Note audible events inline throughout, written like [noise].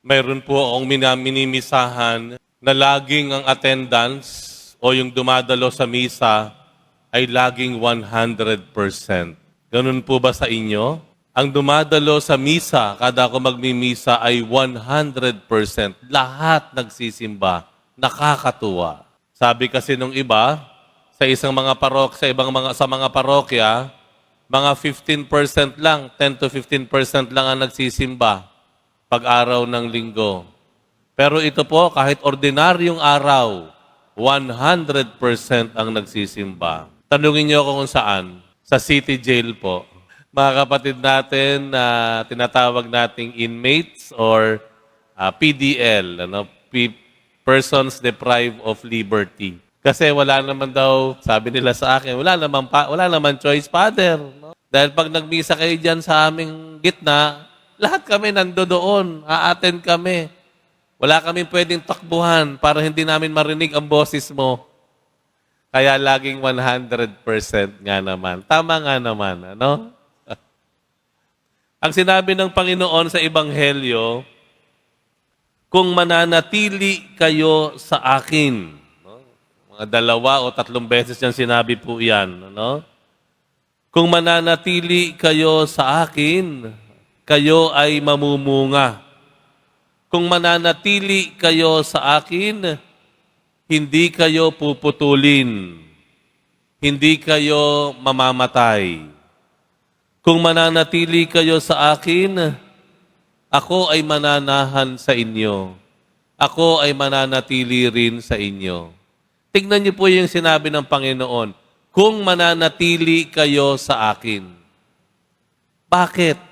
mayroon po akong minimisahan na laging ang attendance o yung dumadalo sa misa ay laging 100%. Ganun po ba sa inyo? Ang dumadalo sa misa, kada ako magmimisa ay 100%. Lahat nagsisimba. Nakakatuwa. Sabi kasi nung iba, sa isang mga parok, sa ibang mga sa mga parokya, mga 15% lang, 10 to 15% lang ang nagsisimba pag araw ng linggo. Pero ito po, kahit ordinaryong araw, 100% ang nagsisimba. Tanungin niyo ako kung saan. Sa city jail po. Mga kapatid natin na tinatawag nating inmates or ah, PDL, ano, P- Persons Deprived of Liberty. Kasi wala naman daw, sabi nila sa akin, wala naman, pa, wala naman choice, Father. No? Dahil pag nagmisa kayo dyan sa aming gitna, lahat kami nando doon, a-attend kami. Wala kami pwedeng takbuhan para hindi namin marinig ang boses mo. Kaya laging 100% nga naman. Tama nga naman, ano? [laughs] ang sinabi ng Panginoon sa Ebanghelyo, kung mananatili kayo sa akin, no? mga dalawa o tatlong beses niyang sinabi po yan, ano? Kung mananatili kayo sa akin, kayo ay mamumunga. Kung mananatili kayo sa akin, hindi kayo puputulin. Hindi kayo mamamatay. Kung mananatili kayo sa akin, ako ay mananahan sa inyo. Ako ay mananatili rin sa inyo. Tignan niyo po yung sinabi ng Panginoon, kung mananatili kayo sa akin. Bakit?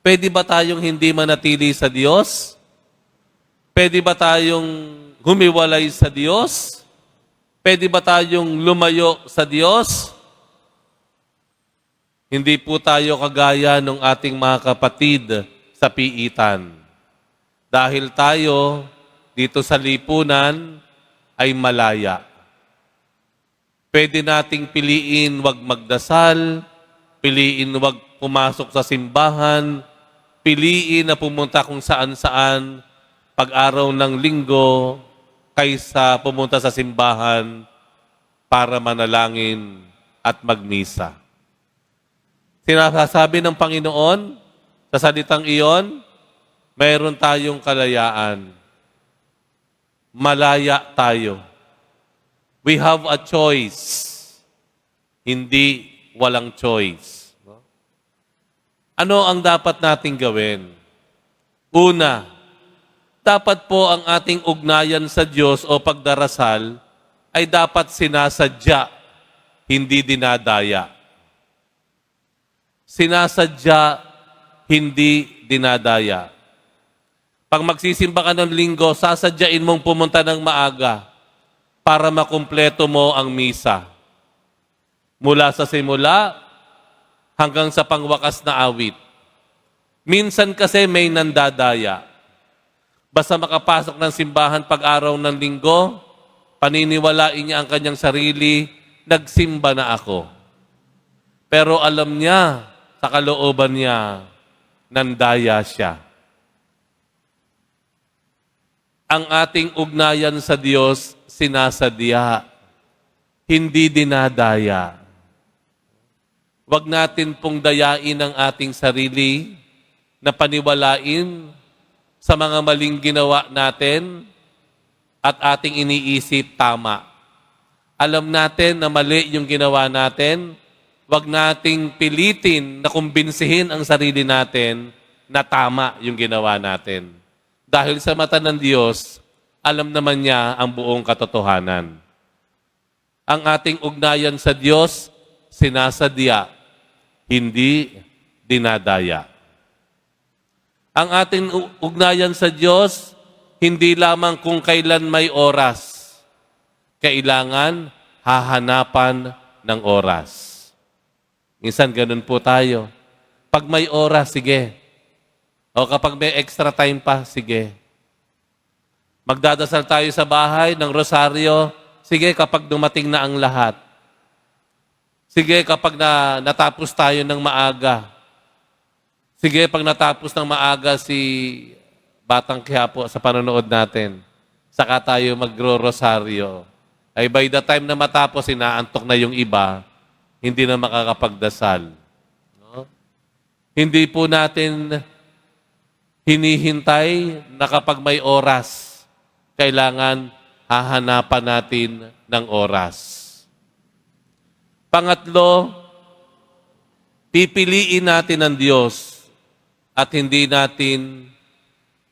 Pwede ba tayong hindi manatili sa Diyos? Pwede ba tayong humiwalay sa Diyos? Pwede ba tayong lumayo sa Diyos? Hindi po tayo kagaya ng ating mga kapatid sa piitan. Dahil tayo dito sa lipunan ay malaya. Pwede nating piliin wag magdasal, piliin wag pumasok sa simbahan, piliin na pumunta kung saan-saan pag-araw ng linggo kaysa pumunta sa simbahan para manalangin at magmisa. Sinasabi ng Panginoon sa salitang iyon, mayroon tayong kalayaan. Malaya tayo. We have a choice. Hindi walang choice. No? Ano ang dapat nating gawin? Una, dapat po ang ating ugnayan sa Diyos o pagdarasal ay dapat sinasadya, hindi dinadaya. Sinasadya, hindi dinadaya. Pag magsisimba ka ng linggo, sasadyain mong pumunta ng maaga para makumpleto mo ang misa. Mula sa simula hanggang sa pangwakas na awit. Minsan kasi may nandadaya. Basta makapasok ng simbahan pag-araw ng linggo, paniniwalain niya ang kanyang sarili, nagsimba na ako. Pero alam niya, sa kalooban niya, nandaya siya. Ang ating ugnayan sa Diyos, sinasadya, hindi dinadaya. Huwag natin pong dayain ang ating sarili na paniwalain sa mga maling ginawa natin at ating iniisip tama. Alam natin na mali yung ginawa natin, huwag nating pilitin na kumbinsihin ang sarili natin na tama yung ginawa natin. Dahil sa mata ng Diyos, alam naman niya ang buong katotohanan. Ang ating ugnayan sa Diyos, sinasadya, hindi dinadaya. Ang ating ugnayan sa Diyos, hindi lamang kung kailan may oras. Kailangan hahanapan ng oras. Minsan ganun po tayo. Pag may oras, sige. O kapag may extra time pa, sige. Magdadasal tayo sa bahay ng rosaryo, sige kapag dumating na ang lahat. Sige kapag na, natapos tayo ng maaga. Sige pag natapos ng maaga si Batang Quiapo sa panonood natin. Saka tayo magro-rosaryo. Ay by the time na matapos, inaantok na yung iba, hindi na makakapagdasal. No? Hindi po natin hinihintay na kapag may oras, kailangan hahanapan natin ng oras. Pangatlo, pipiliin natin ang Diyos at hindi natin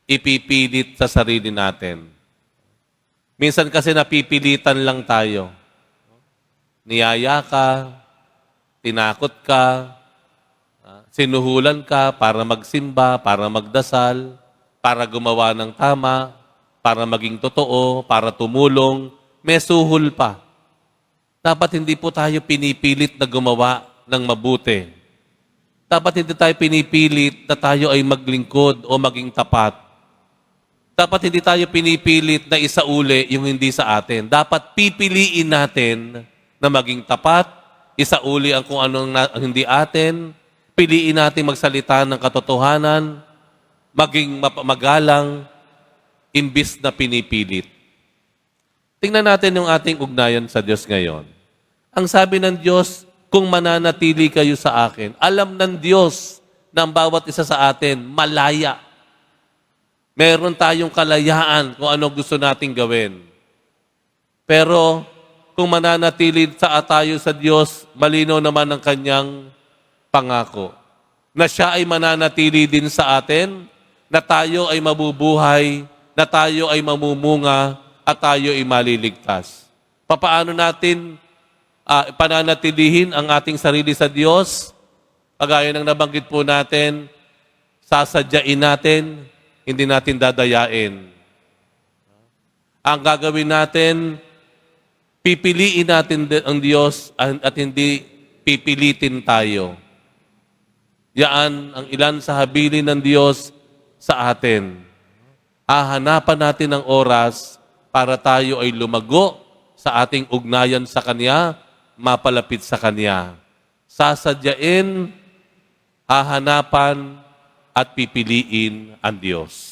ipipilit sa sarili natin. Minsan kasi napipilitan lang tayo. Niyaya ka, tinakot ka, sinuhulan ka para magsimba, para magdasal, para gumawa ng tama, para maging totoo, para tumulong, may suhol pa. Dapat hindi po tayo pinipilit na gumawa ng mabuti. Dapat hindi tayo pinipilit na tayo ay maglingkod o maging tapat. Dapat hindi tayo pinipilit na isauli yung hindi sa atin. Dapat pipiliin natin na maging tapat, isauli ang kung anong na, hindi atin, piliin natin magsalita ng katotohanan, maging magalang, imbis na pinipilit. Tingnan natin yung ating ugnayan sa Diyos ngayon. Ang sabi ng Diyos, kung mananatili kayo sa akin, alam ng Diyos na ang bawat isa sa atin malaya. Meron tayong kalayaan kung ano gusto nating gawin. Pero kung mananatili sa tayo sa Diyos, malino naman ang kanyang pangako. Na siya ay mananatili din sa atin, na tayo ay mabubuhay, na tayo ay mamumunga, at tayo ay maliligtas. Papaano natin ah, pananatilihin ang ating sarili sa Diyos? Kagaya ng nabanggit po natin, sasadyain natin, hindi natin dadayain. Ang gagawin natin, pipiliin natin ang Diyos at hindi pipilitin tayo. Yaan ang ilan sa habilin ng Diyos sa atin. Hahanapan natin ng oras para tayo ay lumago sa ating ugnayan sa Kanya, mapalapit sa Kanya. Sasadyain, hahanapan, at pipiliin ang Diyos.